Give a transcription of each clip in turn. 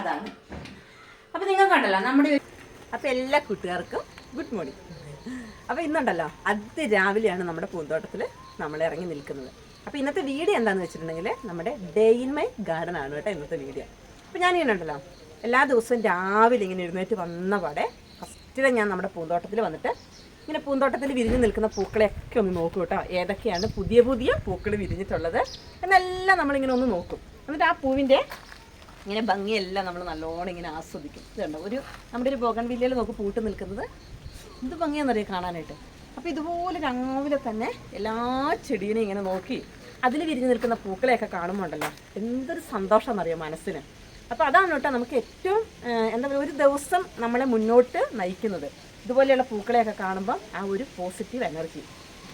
അതാണ്. അപ്പോൾ നിങ്ങൾ കണ്ടല്ലോ നമ്മുടെ അപ്പൊ അപ്പോൾ എല്ലാ കൂട്ടുകാർക്കും ഗുഡ് മോർണിംഗ് അപ്പോൾ ഇന്നുണ്ടല്ലോ അത് രാവിലെയാണ് നമ്മുടെ പൂന്തോട്ടത്തിൽ നമ്മൾ ഇറങ്ങി നിൽക്കുന്നത്. അപ്പോൾ ഇന്നത്തെ വീഡിയോ എന്താണെന്ന് വെച്ചിട്ടുണ്ടെങ്കിൽ നമ്മുടെ ഡേ ഇൻ മൈ ഗാർഡൻ ആണ് കേട്ടോ ഇന്നത്തെ വീഡിയോ അപ്പോൾ ഇങ്ങനെ ഉണ്ടല്ലോ എല്ലാ ദിവസവും രാവിലെ ഇങ്ങനെ എഴുന്നേറ്റ് വന്ന പാടെ ഫസ്റ്റിലെ ഞാൻ നമ്മുടെ പൂന്തോട്ടത്തിൽ വന്നിട്ട് ഇങ്ങനെ പൂന്തോട്ടത്തിൽ വിരിഞ്ഞു നിൽക്കുന്ന പൂക്കളെയൊക്കെ ഒന്ന് നോക്കും കേട്ടോ. ഏതൊക്കെയാണ് പുതിയ പുതിയ പൂക്കൾ വിരിഞ്ഞിട്ടുള്ളത്? എന്നെല്ലാം നമ്മളിങ്ങനെ ഒന്ന് നോക്കും. എന്നിട്ട് ആ പൂവിന്റെ ഇങ്ങനെ ഭംഗിയെല്ലാം നമ്മൾ നല്ലോണം ഇങ്ങനെ ആസ്വദിക്കും. കണ്ടോ? ഒരു നമ്മുടെ ഒരു ബോഗൺ വില്ലയിൽ നോക്കി പൂട്ട് നിൽക്കുന്നത് എന്ത് ഭംഗിയാണെന്നറിയാം കാണാനായിട്ട്? അപ്പോൾ ഇതുപോലെ രാവിലെ തന്നെ എല്ലാ ചെടീനെയും ഇങ്ങനെ നോക്കി അതിൽ വിരിഞ്ഞു നിൽക്കുന്ന പൂക്കളെയൊക്കെ കാണുമ്പോൾ ഉണ്ടല്ലോ എന്തൊരു സന്തോഷമെന്നറിയാം മനസ്സിന്. അപ്പോൾ അതാണ് കേട്ടോ നമുക്ക് ഏറ്റവും എന്താ പറയുക ഒരു ദിവസം നമ്മളെ മുന്നോട്ട് നയിക്കുന്നത്. ഇതുപോലെയുള്ള പൂക്കളെയൊക്കെ കാണുമ്പോൾ ആ ഒരു പോസിറ്റീവ് എനർജി.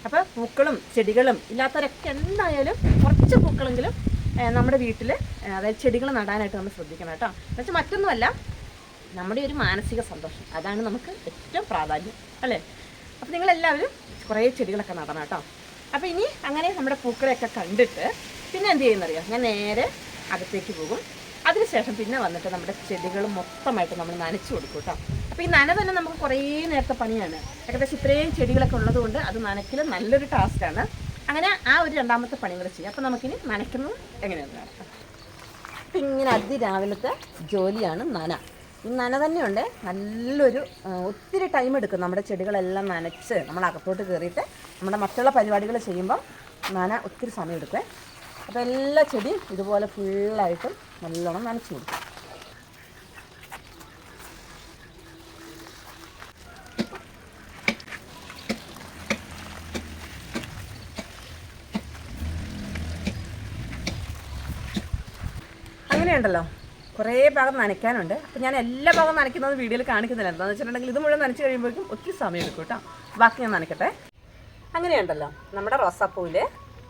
അപ്പോൾ പൂക്കളും ചെടികളും ഇല്ലാത്തവരൊക്കെ എന്തായാലും കുറച്ച് പൂക്കളെങ്കിലും നമ്മുടെ വീട്ടിൽ അതായത് ചെടികൾ നടാനായിട്ട് നമ്മൾ ശ്രദ്ധിക്കണം കേട്ടോ. എന്നുവെച്ചാൽ മറ്റൊന്നുമല്ല നമ്മുടെ ഒരു മാനസിക സന്തോഷം. അതാണ് നമുക്ക് ഏറ്റവും പ്രാധാന്യം അല്ലേ? അപ്പോൾ നിങ്ങളെല്ലാവരും കുറേ ചെടികളൊക്കെ നടണം കേട്ടോ. അപ്പോൾ ഇനി അങ്ങനെ നമ്മുടെ പൂക്കളെയൊക്കെ കണ്ടിട്ട് പിന്നെ എന്ത് ചെയ്യുന്നറിയോ? ഞാൻ നേരെ അകത്തേക്ക് പോകും. അതിനുശേഷം പിന്നെ വന്നിട്ട് നമ്മുടെ ചെടികൾ മൊത്തമായിട്ട് നമ്മൾ നനച്ചു കൊടുക്കും കേട്ടോ. അപ്പോൾ ഈ നന തന്നെ നമുക്ക് കുറേ നേരത്തെ പണിയാണ്. ഏകദേശം ഇത്രയും ചെടികളൊക്കെ ഉള്ളതുകൊണ്ട് അത് നനയ്ക്കൽ നല്ലൊരു ടാസ്ക്കാണ് അങ്ങനെ ആ ഒരു രണ്ടാമത്തെ പണി കൂടെ ചെയ്യാം. അപ്പോൾ നമുക്കിനി നനയ്ക്കുന്നത് എങ്ങനെയാണെന്ന് നോക്കാം. അപ്പം ഇങ്ങനെ അതിരാവിലത്തെ ജോലിയാണ് നന. ഈ നന തന്നെയുണ്ട്. നല്ലൊരു ഒത്തിരി ടൈം എടുക്കും നമ്മുടെ ചെടികളെല്ലാം നനച്ച് നമ്മൾ അകത്തോട്ട് കയറിയിട്ട് നമ്മുടെ മറ്റുള്ള പരിപാടികൾ ചെയ്യുമ്പം നന ഒത്തിരി സമയം എടുക്കുമേ അപ്പോൾ എല്ലാ ചെടിയും ഇതുപോലെ ഫുള്ളായിട്ടും നല്ലോണം നനച്ചു കൊടുക്കും. അങ്ങനെയുണ്ടല്ലോ. കുറേ ഭാഗം നനയ്ക്കാനുണ്ട്. അപ്പോൾ ഞാൻ എല്ലാ ഭാഗം നനയ്ക്കുന്നത് വീഡിയോയിൽ കാണിക്കുന്നില്ല. എന്താണെന്ന് വെച്ചിട്ടുണ്ടെങ്കിൽ ഇത് മുഴുവൻ നനച്ച് കഴിയുമ്പോഴേക്കും ഒത്തിരി സമയം എടുക്കും കേട്ടോ. ബാക്കി ഞാൻ നനയ്ക്കട്ടെ. അങ്ങനെയുണ്ടല്ലോ. നമ്മുടെ റോസാപ്പൂവിൽ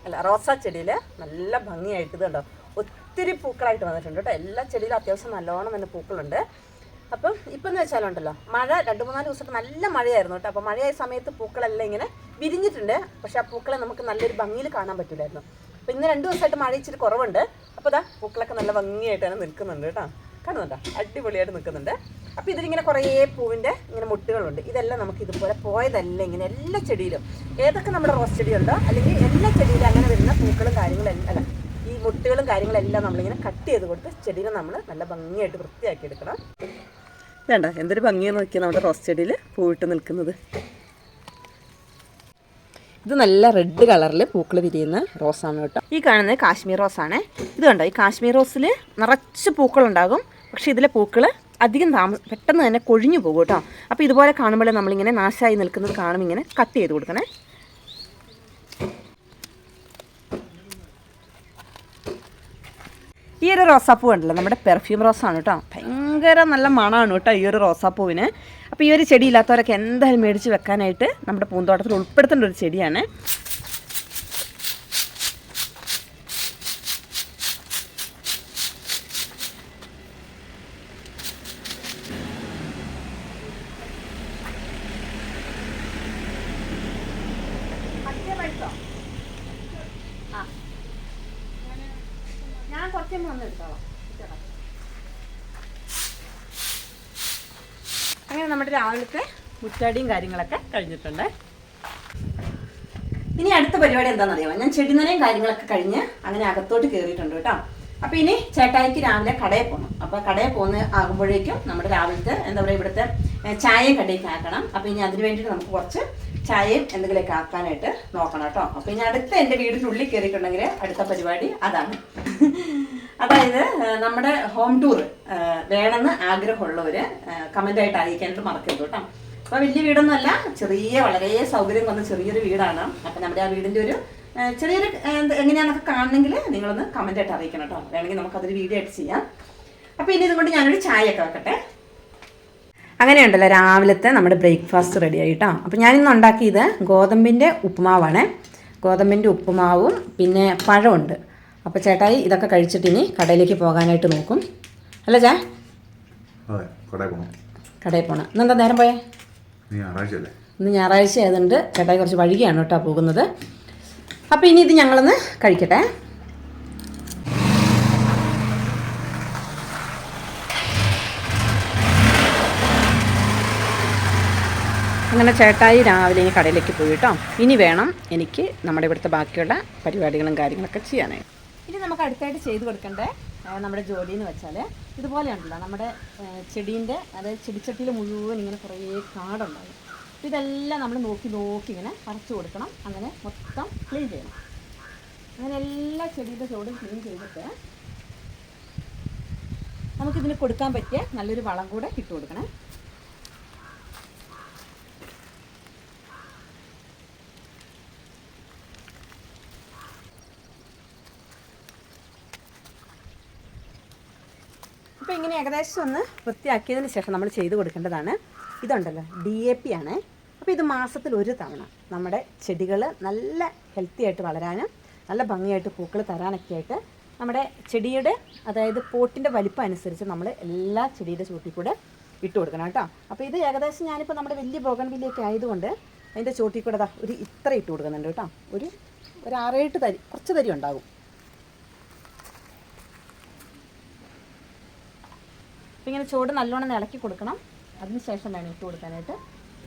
അല്ല റോസാ ചെടിയിൽ നല്ല ഭംഗിയായിട്ട് ഇതുണ്ടോ? ഒത്തിരി പൂക്കളായിട്ട് വന്നിട്ടുണ്ട് കേട്ടോ. എല്ലാ ചെടിയിലും അത്യാവശ്യം നല്ലോണം തന്നെ പൂക്കളുണ്ട്. അപ്പം ഇപ്പം എന്ന് വെച്ചാലുണ്ടല്ലോ മഴ രണ്ട് മൂന്നാൽ ദിവസമായിട്ട് നല്ല മഴയായിരുന്നു കേട്ടോ. അപ്പോൾ മഴയായ സമയത്ത് പൂക്കളെല്ലാം ഇങ്ങനെ വിരിഞ്ഞിട്ടുണ്ട്. പക്ഷേ ആ പൂക്കളെ നമുക്ക് നല്ലൊരു ഭംഗിയിൽ കാണാൻ പറ്റില്ലായിരുന്നു അപ്പോൾ ഇന്ന് രണ്ട് ദിവസമായിട്ട് മഴ ഇച്ചിരി കുറവുണ്ട്. അപ്പോൾ ഇതാ പൂക്കളൊക്കെ നല്ല ഭംഗിയായിട്ട് തന്നെ നിൽക്കുന്നുണ്ട് കേട്ടോ. കാണുന്നുണ്ടോ? അടിപൊളിയായിട്ട് നിൽക്കുന്നുണ്ട്. അപ്പോൾ ഇതിലിങ്ങനെ കുറേ പൂവിന്റെ ഇങ്ങനെ മുട്ടുകളുണ്ട്. ഇതെല്ലാം നമുക്ക് ഇതുപോലെ പോയതല്ല ഇങ്ങനെ എല്ലാ ചെടിയിലും. ഏതൊക്കെ നമ്മുടെ റോസ് ചെടിയുണ്ടോ? അല്ലെങ്കിൽ എല്ലാ ചെടിയിലും അങ്ങനെ വരുന്ന പൂക്കളും കാര്യങ്ങളും അല്ല ഈ മുട്ടുകളും കാര്യങ്ങളെല്ലാം നമ്മളിങ്ങനെ കട്ട് ചെയ്ത് കൊടുത്ത് ചെടീനെ നമ്മൾ നല്ല ഭംഗിയായിട്ട് വൃത്തിയാക്കി എടുക്കണം. വേണ്ട എന്തൊരു ഭംഗിയെന്ന് നോക്കിയാൽ നമ്മുടെ റോസ് ചെടിയിൽ പൂവിട്ട് നിൽക്കുന്നത്. ഇത് നല്ല റെഡ് കളറിൽ പൂക്കൾ വിരിയുന്ന റോസാണ് കേട്ടോ. ഈ കാണുന്നത് കാശ്മീർ റോസാണ്. ഇത് കണ്ടോ ഈ കാശ്മീർ റോസിൽ നിറച്ച് പൂക്കളുണ്ടാകും. പക്ഷേ ഇതിലെ പൂക്കൾ അധികം താമ പെട്ടെന്ന് തന്നെ കൊഴിഞ്ഞു പോകും കേട്ടോ. അപ്പോൾ ഇതുപോലെ കാണുമ്പോൾ നമ്മളിങ്ങനെ നാശമായി നിൽക്കുന്നത് കാണുമ്പോൾ ഇങ്ങനെ കട്ട് ചെയ്ത് കൊടുക്കണേ. ഈ ഒരു റോസാപ്പൂ ഉണ്ടല്ലോ നമ്മുടെ പെർഫ്യൂം റോസാണ് കേട്ടോ. ഭയങ്കര നല്ല മണമാണ് കേട്ടോ ഈ ഒരു റോസാപ്പൂവിന്. അപ്പോൾ ഈ ഒരു ചെടി ഇല്ലാത്തവരൊക്കെ എന്തായാലും മേടിച്ച് വെക്കാനായിട്ട് നമ്മുടെ പൂന്തോട്ടത്തിൽ ഉൾപ്പെടുത്തേണ്ട ഒരു ചെടിയാണ്. ഞാൻ കുറച്ചേ വന്നെടുത്തോളാം. അങ്ങനെ നമ്മുടെ രാവിലത്തെ മുറ്റടിയും കാര്യങ്ങളൊക്കെ കഴിഞ്ഞിട്ടുണ്ട്. ഇനി അടുത്ത പരിപാടി എന്താണെന്നറിയാമോ? ഞാൻ ചെടിനനയും കാര്യങ്ങളൊക്കെ കഴിഞ്ഞ് അങ്ങനെ അകത്തോട്ട് കയറിയിട്ടുണ്ട് കേട്ടോ. അപ്പോൾ ഇനി ചേട്ടായിക്ക് രാവിലെ കടയിൽ പോകണം അപ്പോൾ കടയിൽ പോകുന്ന ആകുമ്പോഴേക്കും നമ്മുടെ രാവിലത്തെ എന്താ പറയുക ഇവിടുത്തെ ചായയും കടയിലേക്ക് ആക്കണം. അപ്പോൾ ഇനി അതിന് വേണ്ടിയിട്ട് നമുക്ക് കുറച്ച് ചായയും എന്തെങ്കിലുമൊക്കെ ആക്കാനായിട്ട് നോക്കണം കേട്ടോ. അപ്പോൾ ഇനി അടുത്ത എന്റെ വീടിനുള്ളിൽ കയറിയിട്ടുണ്ടെങ്കിൽ അടുത്ത പരിപാടി അതാണ്. അതായത് നമ്മുടെ ഹോം ടൂർ വേണമെന്ന് ആഗ്രഹമുള്ളവർ കമന്റായിട്ട് അറിയിക്കാനായിട്ട് മറക്കരുത് കേട്ടോ. അപ്പോൾ വലിയ വീടൊന്നുമല്ല ചെറിയ വളരെ സൗകര്യം വന്ന ചെറിയൊരു വീടാണ്. അപ്പം നമ്മുടെ ആ വീടിന്റെ ഒരു ചെറിയൊരു എങ്ങനെയാണെന്നൊക്കെ കാണണമെങ്കിൽ നിങ്ങളൊന്ന് കമന്റായിട്ട് അറിയിക്കണം കേട്ടോ. വേണമെങ്കിൽ നമുക്കതൊരു വീഡിയോ ആയിട്ട് ചെയ്യാം. അപ്പോൾ ഇനി ഇതുകൊണ്ട് ഞാനൊരു ചായയൊക്കെ വെക്കട്ടെ. അങ്ങനെയുണ്ടല്ലോ രാവിലത്തെ നമ്മുടെ ബ്രേക്ക്ഫാസ്റ്റ് റെഡി ആയിട്ടോ അപ്പോൾ ഞാനിന്ന് ഉണ്ടാക്കിയത് ഗോതമ്പിന്റെ ഉപ്പുമാവാണ് ഗോതമ്പിന്റെ ഉപ്പുമാവും പിന്നെ പഴമുണ്ട്. അപ്പോൾ ചേട്ടായി ഇതൊക്കെ കഴിച്ചിട്ട് ഇനി കടയിലേക്ക് പോകാനായിട്ട് നോക്കും. അല്ല ചേ? കടയിൽ പോണം. ഇന്നെന്താ നേരം പോയേ? ഇന്ന് ഞായറാഴ്ച ആയതുകൊണ്ട് ചേട്ടായി കുറച്ച് വഴുകിയാണ് കേട്ടോ പോകുന്നത്. അപ്പോൾ ഇനി ഇത് ഞങ്ങളൊന്ന് കഴിക്കട്ടെ. അങ്ങനെ ചേട്ടായി രാവിലെ ഇനി കടയിലേക്ക് പോയിട്ടോ ഇനി വേണം എനിക്ക് നമ്മുടെ ഇവിടുത്തെ ബാക്കിയുള്ള പരിപാടികളും കാര്യങ്ങളൊക്കെ ചെയ്യാനായിട്ട്. ഇനി നമുക്ക് അടുത്തായിട്ട് ചെയ്ത് കൊടുക്കേണ്ടേ? നമ്മുടെ ജോലി എന്ന് വെച്ചാൽ ഇതുപോലെ ഉണ്ടല്ലോ നമ്മുടെ ചെടീന്റെ അതായത് ചെടിച്ചട്ടിയിൽ മുഴുവൻ ഇങ്ങനെ കുറേ കാടുണ്ടാകും. അപ്പോൾ ഇതെല്ലാം നമ്മൾ നോക്കി നോക്കി ഇങ്ങനെ പറിച്ചു കൊടുക്കണം. അങ്ങനെ മൊത്തം ക്ലീൻ ചെയ്യണം. അങ്ങനെ എല്ലാ ചെടിയുടെ ചോടും ക്ലീൻ ചെയ്തിട്ട് നമുക്കിതിന് കൊടുക്കാൻ പറ്റിയ നല്ലൊരു വളം കൂടെ ഇട്ട് കൊടുക്കണേ. ഇങ്ങനെ ഏകദേശം ഒന്ന് വൃത്തിയാക്കിയതിന് ശേഷം നമ്മൾ ചെയ്ത് കൊടുക്കേണ്ടതാണ്. ഇതുണ്ടല്ലോ ഡി എ പി ആണ്. അപ്പോൾ ഇത് മാസത്തിൽ ഒരു തവണ നമ്മുടെ ചെടികൾ നല്ല ഹെൽത്തി ആയിട്ട് വളരാനും നല്ല ഭംഗിയായിട്ട് പൂക്കൾ തരാനൊക്കെ ആയിട്ട് നമ്മുടെ ചെടിയുടെ അതായത് പോട്ടിന്റെ വലിപ്പം അനുസരിച്ച് നമ്മൾ എല്ലാ ചെടിയുടെ ചൂട്ടിൽ കൂടെ ഇട്ട് കൊടുക്കണം കേട്ടോ. അപ്പോൾ ഇത് ഏകദേശം ഞാനിപ്പോൾ നമ്മുടെ വലിയ ബോഗൻ വില്ലയൊക്കെ ആയതുകൊണ്ട് അതിന്റെ ചൂട്ടിൽ കൂടെ ഒരു ഇത്ര ഇട്ട് കൊടുക്കുന്നുണ്ട് കേട്ടോ. ഒരു ഒരു ആറേട്ട് തരി കുറച്ച് തരി ഉണ്ടാകും. അപ്പോൾ ഇങ്ങനെ ചുവട് നല്ലോണം ഇളക്കി കൊടുക്കണം. അതിന് ശേഷം വേണം ഇട്ട് കൊടുക്കാനായിട്ട്.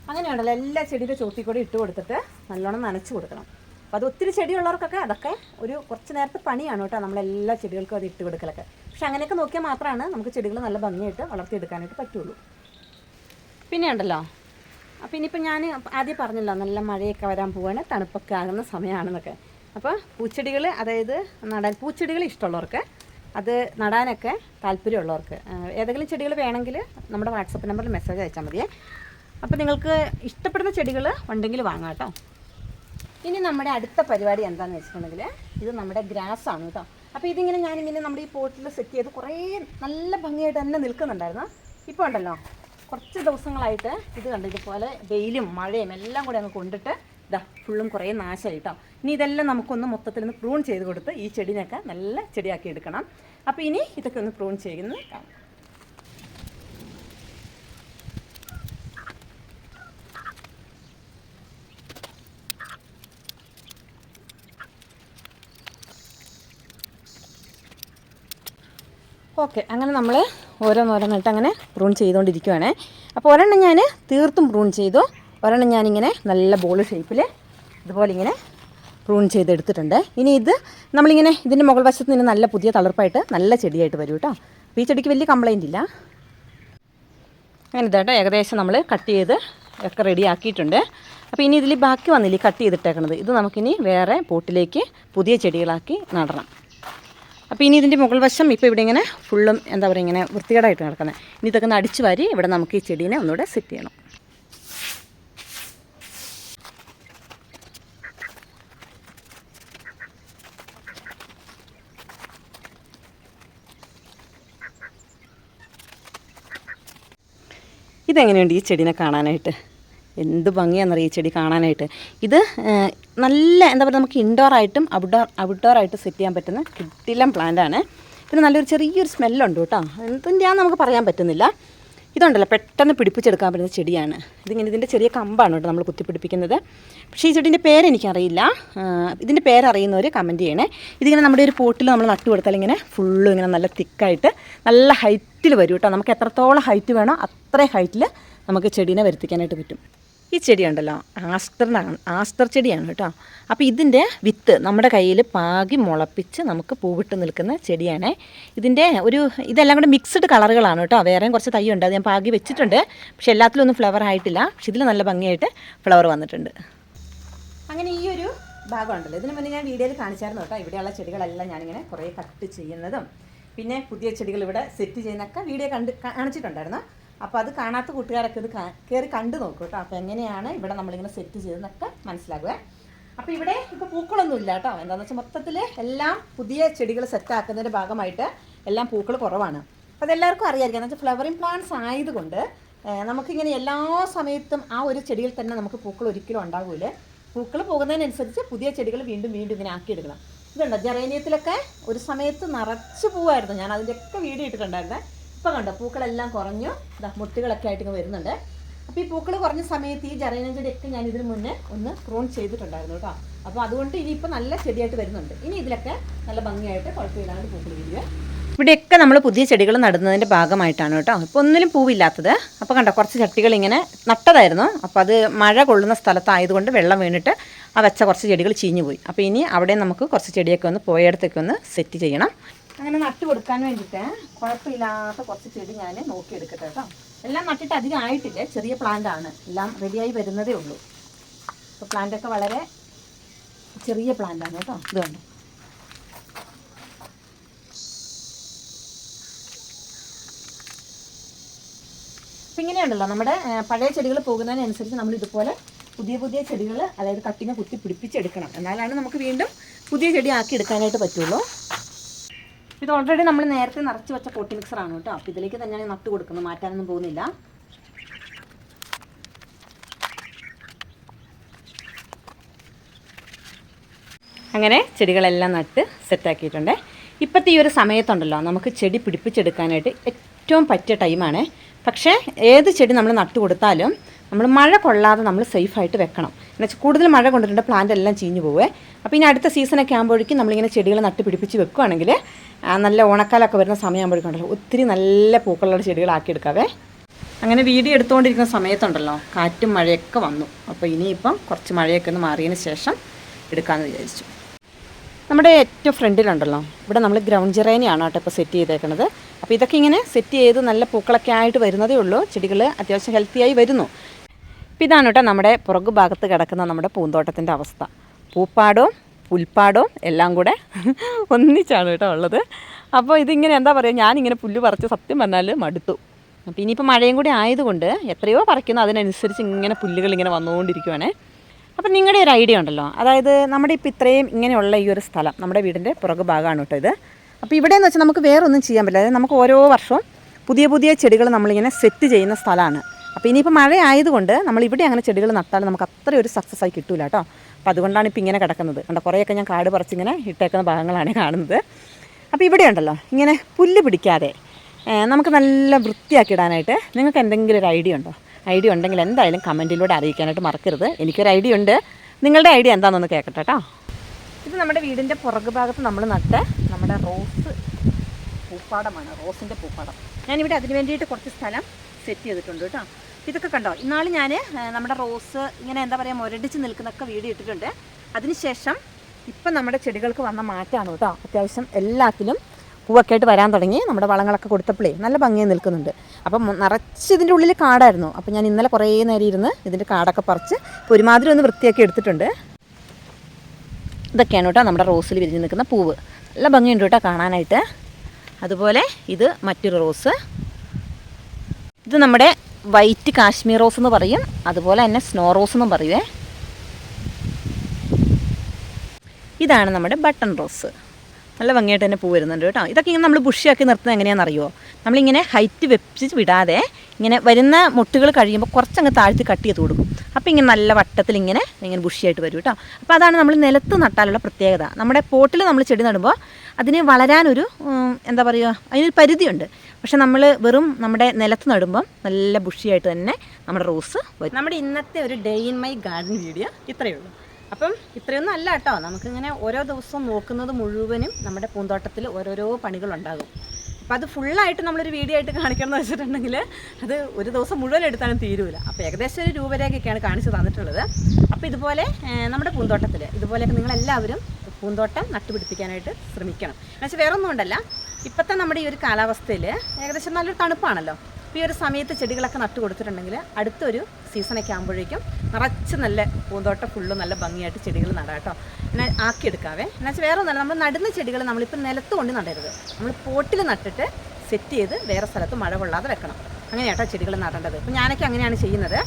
അങ്ങനെയുണ്ടല്ലോ എല്ലാ ചെടിയുടെ ചോട്ടിൽ കൂടി ഇട്ട് കൊടുത്തിട്ട് നല്ലോണം നനച്ച് കൊടുക്കണം. അപ്പോൾ അത് ഒത്തിരി ചെടിയുള്ളവർക്കൊക്കെ അതൊക്കെ ഒരു കുറച്ച് നേരത്തെ പണിയാണ് കേട്ടോ നമ്മളെല്ലാ ചെടികൾക്കും അത് ഇട്ട് കൊടുക്കലൊക്കെ. പക്ഷെ അങ്ങനെയൊക്കെ നോക്കിയാൽ മാത്രമാണ് നമുക്ക് ചെടികൾ നല്ല ഭംഗിയായിട്ട് വളർത്തിയെടുക്കാനായിട്ട് പറ്റുള്ളൂ. പിന്നെ ഉണ്ടല്ലോ. അപ്പോൾ ഇനിയിപ്പോൾ ഞാൻ ആദ്യം പറഞ്ഞല്ലോ നല്ല മഴയൊക്കെ വരാൻ പോവാണ് തണുപ്പൊക്കെ ആകുന്ന സമയമാണെന്നൊക്കെ. അപ്പോൾ പൂച്ചെടികൾ അതായത് നടൻ പൂച്ചെടികൾ ഇഷ്ടമുള്ളവർക്ക് അത് നടാനൊക്കെ താല്പര്യമുള്ളവർക്ക്. ഏതെങ്കിലും ചെടികൾ വേണമെങ്കിൽ നമ്മുടെ വാട്സപ്പ് നമ്പറിൽ മെസ്സേജ് അയച്ചാൽ മതിയേ. അപ്പോൾ നിങ്ങൾക്ക് ഇഷ്ടപ്പെടുന്ന ചെടികൾ ഉണ്ടെങ്കിൽ വാങ്ങാം കേട്ടോ. ഇനി നമ്മുടെ അടുത്ത പരിപാടി എന്താണെന്ന് വെച്ചിട്ടുണ്ടെങ്കിൽ ഇത് നമ്മുടെ ഗ്രാസ് ആണ് കേട്ടോ. അപ്പോൾ ഇതിങ്ങനെ ഞാനിങ്ങനെ നമ്മുടെ ഈ പോട്ടിൽ സെറ്റ് ചെയ്ത് കുറേ നല്ല ഭംഗിയായിട്ട് തന്നെ നിൽക്കുന്നുണ്ടായിരുന്നു. ഇപ്പോൾ ഉണ്ടല്ലോ. കുറച്ച് ദിവസങ്ങളായിട്ട് ഇത് കണ്ട്? ഇതുപോലെ വെയിലും മഴയും എല്ലാം കൂടി അങ്ങ് കൊണ്ടിട്ട് ഇതാ ഫുള്ളും കുറേ നാശമായി കേട്ടോ ഇനി ഇതെല്ലാം നമുക്കൊന്ന് മൊത്തത്തിൽ ഒന്ന് പ്രൂൺ ചെയ്ത് കൊടുത്ത് ഈ ചെടിനൊക്കെ നല്ല ചെടിയാക്കി എടുക്കണം. അപ്പോൾ ഇനി ഇതൊക്കെ ഒന്ന് പ്രൂൺ ചെയ്യുന്നത് കാണാം. ഓക്കെ അങ്ങനെ നമ്മൾ ഓരോന്നോരോന്നിട്ട് അങ്ങനെ പ്രൂൺ ചെയ്തുകൊണ്ടിരിക്കുവാണേ അപ്പോൾ ഒരെണ്ണം ഞാൻ തീർത്തും പ്രൂൺ ചെയ്തു. ഒരെണ്ണം ഞാനിങ്ങനെ നല്ല ബോൾ ഷേപ്പിൽ ഇതുപോലെ ഇങ്ങനെ പ്രൂൺ ചെയ്തെടുത്തിട്ടുണ്ട്. ഇനി ഇത് നമ്മളിങ്ങനെ ഇതിന്റെ മുകൾ വശത്ത് നിന്ന് നല്ല പുതിയ തളർപ്പായിട്ട് നല്ല ചെടിയായിട്ട് വരും കേട്ടോ. ഈ ചെടിക്ക് വലിയ കംപ്ലൈന്റ് ഇല്ല. അങ്ങനെ ഇതാട്ടോ ഏകദേശം നമ്മൾ കട്ട് ചെയ്ത് ഒക്കെ റെഡിയാക്കിയിട്ടുണ്ട് അപ്പോൾ ഇനി ഇതിൽ ബാക്കി വന്നില്ലേ കട്ട് ചെയ്തിട്ടേക്കണത്? ഇത് നമുക്കിനി വേറെ പോട്ടിലേക്ക് പുതിയ ചെടികളാക്കി നടണം. അപ്പോൾ ഇനി ഇതിന്റെ മുകൾ വശം ഇപ്പോൾ ഇവിടെ ഇങ്ങനെ ഫുള്ളും എന്താ പറയുക ഇങ്ങനെ വൃത്തികേടായിട്ട് നടക്കുന്നത് ഇനി ഇതൊക്കെ ഒന്ന് അടിച്ചു വാരി ഇവിടെ നമുക്ക് ഈ ചെടീനെ ഒന്നുകൂടെ സെറ്റ് ചെയ്യണം. ഇതെങ്ങനെയുണ്ട് ഈ ചെടിനെ കാണാനായിട്ട്? എന്ത് ഭംഗിയാണെന്നറിയാം ഈ ചെടി കാണാനായിട്ട്? ഇത് നല്ല എന്താ പറയുക നമുക്ക് ഇൻഡോർ ആയിട്ടും ഔട്ട്ഡോർ ഔട്ട്ഡോർ ആയിട്ട് സെറ്റ് ചെയ്യാൻ പറ്റുന്ന കിട്ടിലം പ്ലാന്റ് ആണ്. പിന്നെ നല്ലൊരു ചെറിയൊരു സ്മെല്ലുണ്ട് കേട്ടോ. എന്തിന്റെയാണെന്ന് നമുക്ക് പറയാൻ പറ്റുന്നില്ല. ഇതുണ്ടല്ലോ പെട്ടെന്ന് പിടിപ്പിച്ചെടുക്കാൻ പറ്റുന്ന ചെടിയാണ്. ഇതിങ്ങനെ ഇതിന്റെ ചെറിയ കമ്പാണ് കേട്ടോ നമ്മൾ കുത്തിപ്പിടിപ്പിക്കുന്നത്. പക്ഷേ ഈ ചെടീന്റെ പേരെനിക്കറിയില്ല ഇതിന്റെ പേരറിയുന്നവർ കമന്റ് ചെയ്യണേ. ഇതിങ്ങനെ നമ്മുടെ ഒരു പോട്ടിൽ നമ്മൾ നട്ടു കൊടുത്താൽ ഇങ്ങനെ ഫുള്ളും ഇങ്ങനെ നല്ല തിക്കായിട്ട് നല്ല ഹൈറ്റിൽ വരും കേട്ടോ. നമുക്ക് എത്രത്തോളം ഹൈറ്റ് വേണോ അത്രയും ഹൈറ്റിൽ നമുക്ക് ചെടീനെ വരുത്തിക്കാനായിട്ട് പറ്റും. ഈ ചെടിയുണ്ടല്ലോ. ആസ്റ്ററിനാണ് ആസ്റ്റർ ചെടിയാണ് കേട്ടോ. അപ്പോൾ ഇതിന്റെ വിത്ത് നമ്മുടെ കയ്യിൽ പാകി മുളപ്പിച്ച് നമുക്ക് പൂവിട്ട് നിൽക്കുന്ന ചെടിയാണ്. ഇതിന്റെ ഒരു ഇതെല്ലാം കൂടെ മിക്സ്ഡ് കളറുകളാണ് കേട്ടോ. വേറെയും കുറച്ച് തൈ ഉണ്ട്. അത് ഞാൻ പാകി വെച്ചിട്ടുണ്ട്. പക്ഷെ എല്ലാത്തിലും ഒന്നും ഫ്ലവർ ആയിട്ടില്ല. പക്ഷെ ഇതിൽ നല്ല ഭംഗിയായിട്ട് ഫ്ലവർ വന്നിട്ടുണ്ട്. അങ്ങനെ ഈ ഒരു ഭാഗം ഉണ്ടല്ലോ. ഇതിന് മുന്നേ ഞാൻ വീഡിയോയിൽ കാണിച്ചായിരുന്നു കേട്ടോ. ഇവിടെയുള്ള ചെടികളെല്ലാം ഞാനിങ്ങനെ കുറേ കട്ട് ചെയ്യുന്നതും. പിന്നെ പുതിയ ചെടികൾ ഇവിടെ സെറ്റ് ചെയ്യുന്നൊക്കെ വീഡിയോ കണ്ട് കാണിച്ചിട്ടുണ്ടായിരുന്നു. അപ്പോൾ അത് കാണാത്ത കൂട്ടുകാരൊക്കെ ഇത് കയറി കണ്ടു നോക്കും കേട്ടോ. അപ്പോൾ എങ്ങനെയാണ് ഇവിടെ നമ്മളിങ്ങനെ സെറ്റ് ചെയ്തെന്നൊക്കെ മനസ്സിലാകുക അപ്പോൾ ഇവിടെ ഇപ്പോൾ പൂക്കളൊന്നും ഇല്ല കേട്ടോ. എന്താണെന്ന് വെച്ചാൽ മൊത്തത്തിൽ എല്ലാം പുതിയ ചെടികൾ സെറ്റാക്കുന്നതിന്റെ ഭാഗമായിട്ട് എല്ലാം പൂക്കൾ കുറവാണ്. അപ്പോൾ അതെല്ലാവർക്കും അറിയാമായിരിക്കും എന്ന് വെച്ചാൽ ഫ്ലവറിങ് പ്ലാന്റ്സ് ആയതുകൊണ്ട് നമുക്കിങ്ങനെ എല്ലാ സമയത്തും ആ ഒരു ചെടിയിൽ തന്നെ നമുക്ക് പൂക്കൾ ഒരിക്കലും ഉണ്ടാകില്ല പൂക്കൾ പോകുന്നതിനനുസരിച്ച് പുതിയ ചെടികൾ വീണ്ടും വീണ്ടും ഇങ്ങനെ ആക്കിയെടുക്കണം. ഇതുണ്ടോ? ജറേനിയത്തിലൊക്കെ ഒരു സമയത്ത് നിറച്ച് പൂവായിരുന്നു. ഞാൻ അതിന്റെയൊക്കെ വീഡിയോ ഇട്ടിട്ടുണ്ടായിരുന്നേ. ഇപ്പം കണ്ടോ പൂക്കളെല്ലാം കുറഞ്ഞു ഇതാ മുട്ടുകളൊക്കെ ആയിട്ട് വരുന്നുണ്ട്. അപ്പോൾ ഈ പൂക്കൾ കുറഞ്ഞ സമയത്ത് ഈ ജറേനിയം ചെടിയൊക്കെ ഞാൻ ഇതിന് മുന്നേ ഒന്ന് പ്രൂൺ ചെയ്തിട്ടുണ്ടായിരുന്നു കേട്ടോ. അപ്പോൾ അതുകൊണ്ട് ഇനിയിപ്പോൾ നല്ല ചെടിയായിട്ട് വരുന്നുണ്ട്. ഇനി ഇതിലൊക്കെ നല്ല ഭംഗിയായിട്ട് കുഴപ്പമില്ലാണ്ട് പൂക്കൾ വിരിയുക ഇവിടെയൊക്കെ നമ്മൾ പുതിയ ചെടികൾ നടുന്നതിന്റെ ഭാഗമായിട്ടാണ് കേട്ടോ. ഇപ്പോൾ ഒന്നിലും പൂവില്ലാത്തത്. അപ്പോൾ കണ്ടോ കുറച്ച് ചട്ടികൾ ഇങ്ങനെ നട്ടതായിരുന്നു. അപ്പോൾ അത് മഴ കൊള്ളുന്ന സ്ഥലത്തായതുകൊണ്ട് വെള്ളം വീണിട്ട് ആ വെച്ച കുറച്ച് ചെടികൾ ചീഞ്ഞു പോയി. അപ്പോൾ ഇനി അവിടെ നമുക്ക് കുറച്ച് ചെടിയൊക്കെ ഒന്ന് പോയടത്തൊക്കെ ഒന്ന് സെറ്റ് ചെയ്യണം. അങ്ങനെ നട്ട് കൊടുക്കാൻ വേണ്ടിയിട്ട് കുഴപ്പമില്ലാത്ത കുറച്ച് ചെടി ഞാൻ നോക്കിയെടുക്കട്ടെ കേട്ടോ. എല്ലാം നട്ടിട്ട് അധികം ആയിട്ടില്ല. ചെറിയ പ്ലാന്റ് ആണ്. എല്ലാം റെഡിയായി വരുന്നതേ ഉള്ളൂ. അപ്പോൾ പ്ലാന്റൊക്കെ വളരെ ചെറിയ പ്ലാന്റ് ആണ് കേട്ടോ. ഇത് കണ്ടോ? അപ്പം ഇങ്ങനെയുണ്ടല്ലോ. നമ്മുടെ പഴയ ചെടികൾ പോകുന്നതിനനുസരിച്ച് നമ്മൾ ഇതുപോലെ പുതിയ പുതിയ ചെടികൾ അതായത് കട്ടിങ് കുത്തി പിടിപ്പിച്ചെടുക്കണം. എന്നാലാണ് നമുക്ക് വീണ്ടും പുതിയ ചെടി ആക്കി എടുക്കാനായിട്ട് പറ്റുള്ളൂ. ഇത് ഓൾറെഡി നമ്മൾ നേരത്തെ നിറച്ച് വെച്ച പോട്ടി മിക്സറാണ് കേട്ടോ. അപ്പോൾ ഇതിലേക്ക് തന്നെയാണ് നട്ട് കൊടുക്കുന്നത്. മാറ്റാനൊന്നും പോകുന്നില്ല. അങ്ങനെ ചെടികളെല്ലാം നട്ട് സെറ്റാക്കിയിട്ടുണ്ട് ഇപ്പോഴത്തെ ഈ ഒരു സമയത്തുണ്ടല്ലോ നമുക്ക് ചെടി പിടിപ്പിച്ചെടുക്കാനായിട്ട് ഏറ്റവും പറ്റിയ ടൈമാണ് പക്ഷേ ഏത് ചെടി നമ്മൾ നട്ടു കൊടുത്താലും നമ്മൾ മഴ കൊള്ളാതെ നമ്മൾ സേഫായിട്ട് വെക്കണം. എന്നുവെച്ചാൽ കൂടുതൽ മഴ കൊണ്ടിട്ടുണ്ട് പ്ലാന്റ് എല്ലാം ചീഞ്ഞു പോവേ. അപ്പോൾ ഇനി അടുത്ത സീസണൊക്കെ ആകുമ്പോഴേക്കും നമ്മളിങ്ങനെ ചെടികൾ നട്ട് പിടിപ്പിച്ച് വെക്കുകയാണെങ്കിൽ നല്ല ഓണക്കാലമൊക്കെ വരുന്ന സമയമാകുമ്പോഴേക്കും ഒത്തിരി നല്ല പൂക്കളുള്ള ചെടികളാക്കി എടുക്കാവേ. അങ്ങനെ വീഡിയോ എടുത്തുകൊണ്ടിരിക്കുന്ന സമയത്തുണ്ടല്ലോ കാറ്റും മഴയൊക്കെ വന്നു. അപ്പോൾ ഇനിയിപ്പം കുറച്ച് മഴയൊക്കെ ഒന്ന് മാറിയതിന് ശേഷം എടുക്കാമെന്ന് വിചാരിച്ചു. നമ്മുടെ ഏറ്റവും ഫ്രണ്ടിലുണ്ടല്ലോ ഇവിടെ നമ്മൾ ഗ്രൗണ്ട് ജെറേനിയാണ് കേട്ടോ ഇപ്പോൾ സെറ്റ് ചെയ്തേക്കുന്നത് അപ്പോൾ ഇതൊക്കെ ഇങ്ങനെ സെറ്റ് ചെയ്ത് നല്ല പൂക്കളൊക്കെ ആയിട്ട് വരുന്നതേ ഉള്ളൂ ചെടികൾ അത്യാവശ്യം ഹെൽത്തിയായി വരുന്നു. ഇതാണ് കേട്ടോ നമ്മുടെ പുറകു ഭാഗത്ത് കിടക്കുന്ന നമ്മുടെ പൂന്തോട്ടത്തിന്റെ അവസ്ഥ. പൂപ്പാടവും പുൽപ്പാടവും എല്ലാം കൂടെ ഒന്നിച്ചാണ് കേട്ടോ ഉള്ളത്. അപ്പോൾ ഇതിങ്ങനെ എന്താ പറയുക ഞാനിങ്ങനെ പുല്ല് പറിച്ച് സത്യം പറഞ്ഞാൽ മടുത്തു. അപ്പോൾ ഇനിയിപ്പോൾ മഴയും കൂടി ആയതുകൊണ്ട് എത്രയോ പറിക്കുന്നു. അതിനനുസരിച്ച് ഇങ്ങനെ പുല്ലുകൾ ഇങ്ങനെ വന്നുകൊണ്ടിരിക്കുവാണേ. അപ്പം നിങ്ങളുടെ ഒരു ഐഡിയ ഉണ്ടല്ലോ. അതായത് നമ്മുടെ ഇപ്പോൾ ഇത്രയും ഇങ്ങനെയുള്ള ഈ ഒരു സ്ഥലം നമ്മുടെ വീടിന്റെ പുറകു ഭാഗമാണ് കേട്ടോ ഇത്. അപ്പോൾ ഇവിടെ എന്ന് വെച്ചാൽ നമുക്ക് വേറൊന്നും ചെയ്യാൻ പറ്റില്ല. അതായത് നമുക്ക് ഓരോ വർഷവും പുതിയ പുതിയ ചെടികൾ നമ്മളിങ്ങനെ സെറ്റ് ചെയ്യുന്ന സ്ഥലമാണ്. അപ്പോൾ ഇനിയിപ്പോൾ മഴ ആയതുകൊണ്ട് നമ്മൾ ഇവിടെ അങ്ങനെ ചെടികൾ നട്ടാൽ നമുക്ക് അത്ര ഒരു സക്സസ് ആയി കിട്ടില്ല കേട്ടോ. അപ്പോൾ അതുകൊണ്ടാണ് ഇപ്പോൾ ഇങ്ങനെ കിടക്കുന്നത്. കണ്ടോ കുറേയൊക്കെ ഞാൻ കാട് പറിച്ചിങ്ങനെ ഇട്ടേക്കുന്ന ഭാഗങ്ങളാണ് കാണുന്നത്. അപ്പോൾ ഇവിടെ ഉണ്ടല്ലോ ഇങ്ങനെ പുല്ല് പിടിക്കാതെ നമുക്ക് നല്ല വൃത്തിയാക്കി ഇടാനായിട്ട് നിങ്ങൾക്ക് എന്തെങ്കിലും ഒരു ഐഡിയ ഉണ്ടോ? ഐഡിയ ഉണ്ടെങ്കിൽ എന്തായാലും കമന്റിലൂടെ അറിയിക്കാനായിട്ട് മറക്കരുത്. എനിക്കൊരു ഐഡിയ ഉണ്ട്. നിങ്ങളുടെ ഐഡിയ എന്താണെന്നൊന്ന് കേൾക്കട്ടെ കേട്ടോ. ഇത് നമ്മുടെ വീടിന്റെ പുറകു ഭാഗത്ത് നമ്മൾ നട്ട് നമ്മുടെ റോസ് പൂപ്പാടമാണ് റോസിന്റെ പൂപ്പാടം. ഞാനിവിടെ അതിന് വേണ്ടിയിട്ട് കുറച്ച് സ്ഥലം സെറ്റ് ചെയ്തിട്ടുണ്ട് കേട്ടോ. ഇതൊക്കെ കണ്ടോ? ഇന്നാൾ ഞാൻ നമ്മുടെ റോസ് ഇങ്ങനെ എന്താ പറയുക മുരടിച്ച് നിൽക്കുന്നൊക്കെ വീഡിയോ ഇട്ടിട്ടുണ്ട്. അതിനുശേഷം ഇപ്പം നമ്മുടെ ചെടികൾക്ക് വന്ന മാറ്റമാണ് കേട്ടോ. അത്യാവശ്യം എല്ലാത്തിലും പൂവൊക്കെ ആയിട്ട് വരാൻ തുടങ്ങി. നമ്മുടെ വളങ്ങളൊക്കെ കൊടുത്തപ്പോഴേ നല്ല ഭംഗിയായി നിൽക്കുന്നുണ്ട്. അപ്പം നിറച്ച് ഇതിന്റെ ഉള്ളിൽ കാടായിരുന്നു. അപ്പം ഞാൻ ഇന്നലെ കുറേ നേരം ഇരുന്ന് ഇതിന്റെ കാടൊക്കെ പറിച്ച് ഒരുമാതിരി ഒന്ന് വൃത്തിയാക്കി എടുത്തിട്ടുണ്ട്. ഇതൊക്കെയാണ് കേട്ടോ നമ്മുടെ റോസിൽ വിരിഞ്ഞ് നിൽക്കുന്ന പൂവ്. നല്ല ഭംഗിയുണ്ട് കേട്ടോ കാണാനായിട്ട്. അതുപോലെ ഇത് മറ്റൊരു റോസ്. ഇത് നമ്മുടെ വൈറ്റ് കാശ്മീർ റോസ് എന്ന് പറയും. അതുപോലെ തന്നെ സ്നോ റോസ് എന്നും പറയുവേ. ഇതാണ് നമ്മുടെ ബട്ടൺ റോസ്. നല്ല ഭംഗിയായിട്ട് തന്നെ പൂ വരുന്നുണ്ട് കേട്ടോ. ഇതൊക്കെ ഇങ്ങനെ നമ്മൾ ബുഷിയാക്കി നിർത്തുന്നത് എങ്ങനെയാണെന്നറിയോ? നമ്മളിങ്ങനെ ഹൈറ്റ് വെപ്പിച്ച് വിടാതെ ഇങ്ങനെ വരുന്ന മുട്ടുകൾ കഴിയുമ്പോൾ കുറച്ചങ്ങ് താഴ്ത്തി കട്ട് ചെയ്ത് കൊടുക്കും. അപ്പോൾ ഇങ്ങനെ നല്ല വട്ടത്തിൽ ഇങ്ങനെ ഇങ്ങനെ ബുഷിയായിട്ട് വരും കേട്ടോ അപ്പോൾ അതാണ് നമ്മൾ നിലത്ത് നട്ടാലുള്ള പ്രത്യേകത. നമ്മുടെ പോട്ടിൽ നമ്മൾ ചെടി നടുമ്പോൾ അതിന് വളരാനൊരു എന്താ പറയുക അതിനൊരു പരിധിയുണ്ട്. പക്ഷെ നമ്മൾ വെറും നമ്മുടെ നിലത്ത് നടുമ്പം നല്ല ബുഷിയായിട്ട് തന്നെ നമ്മുടെ റോസ് വരും. നമ്മുടെ ഇന്നത്തെ ഒരു day in my garden video ഇത്രയേ ഉള്ളൂ. അപ്പം ഇത്രയൊന്നും അല്ല കേട്ടോ നമുക്കിങ്ങനെ ഓരോ ദിവസവും നോക്കുന്നത് മുഴുവനും നമ്മുടെ പൂന്തോട്ടത്തിൽ ഓരോരോ പണികളുണ്ടാകും. അപ്പം അത് ഫുള്ളായിട്ട് നമ്മളൊരു വീഡിയോ ആയിട്ട് കാണിക്കണം എന്ന് വെച്ചിട്ടുണ്ടെങ്കിൽ അത് ഒരു ദിവസം മുഴുവൻ എടുത്താലും തീരൂല. അപ്പോൾ ഏകദേശം ഒരു രൂപരേഖയൊക്കെയാണ് കാണിച്ചു തന്നിട്ടുള്ളത്. അപ്പോൾ ഇതുപോലെ നമ്മുടെ പൂന്തോട്ടത്തിൽ ഇതുപോലെയൊക്കെ നിങ്ങളെല്ലാവരും പൂന്തോട്ടം നട്ടുപിടിപ്പിക്കാനായിട്ട് ശ്രമിക്കണം. എന്നുവെച്ചാൽ വേറൊന്നും ഉണ്ടല്ല ഇപ്പോഴത്തെ നമ്മുടെ ഈ ഒരു കാലാവസ്ഥയിൽ ഏകദേശം നല്ലൊരു തണുപ്പാണല്ലോ. ഈ ഒരു സമയത്ത് ചെടികളൊക്കെ നട്ടു കൊടുത്തിട്ടുണ്ടെങ്കിൽ അടുത്തൊരു സീസണൊക്കെ ആകുമ്പോഴേക്കും നിറച്ച് നല്ല പൂന്തോട്ടം ഫുള്ള് നല്ല ഭംഗിയായിട്ട് ചെടികൾ നടാം കേട്ടോ. പിന്നെ ആക്കിയെടുക്കാവേ. എന്നുവെച്ചാൽ വേറെ ഒന്നല്ല നമ്മൾ നടുന്ന ചെടികൾ നമ്മളിപ്പോൾ നിലത്ത് കൊണ്ട് നടരുത്. നമ്മൾ പോട്ടിൽ നട്ടിട്ട് സെറ്റ് ചെയ്ത് വേറെ സ്ഥലത്ത് മഴ കൊള്ളാതെ വെക്കണം. അങ്ങനെയാട്ടോ ചെടികൾ നടേണ്ടത്. അപ്പോൾ ഞാനൊക്കെ അങ്ങനെയാണ് ചെയ്യുന്നത്.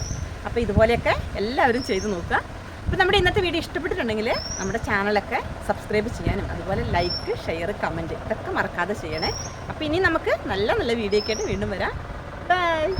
അപ്പോൾ ഇതുപോലെയൊക്കെ എല്ലാവരും ചെയ്ത് നോക്കുക. അപ്പോൾ നമ്മുടെ ഇന്നത്തെ വീഡിയോ ഇഷ്ടപ്പെട്ടിട്ടുണ്ടെങ്കിൽ നമ്മുടെ ചാനലൊക്കെ സബ്സ്ക്രൈബ് ചെയ്യാനും അതുപോലെ ലൈക്ക് ഷെയർ കമന്റ് ഇതൊക്കെ മറക്കാതെ ചെയ്യണേ. അപ്പോൾ ഇനി നമുക്ക് നല്ല നല്ല വീഡിയോ ഒക്കെ വീണ്ടും വരാം. Bye.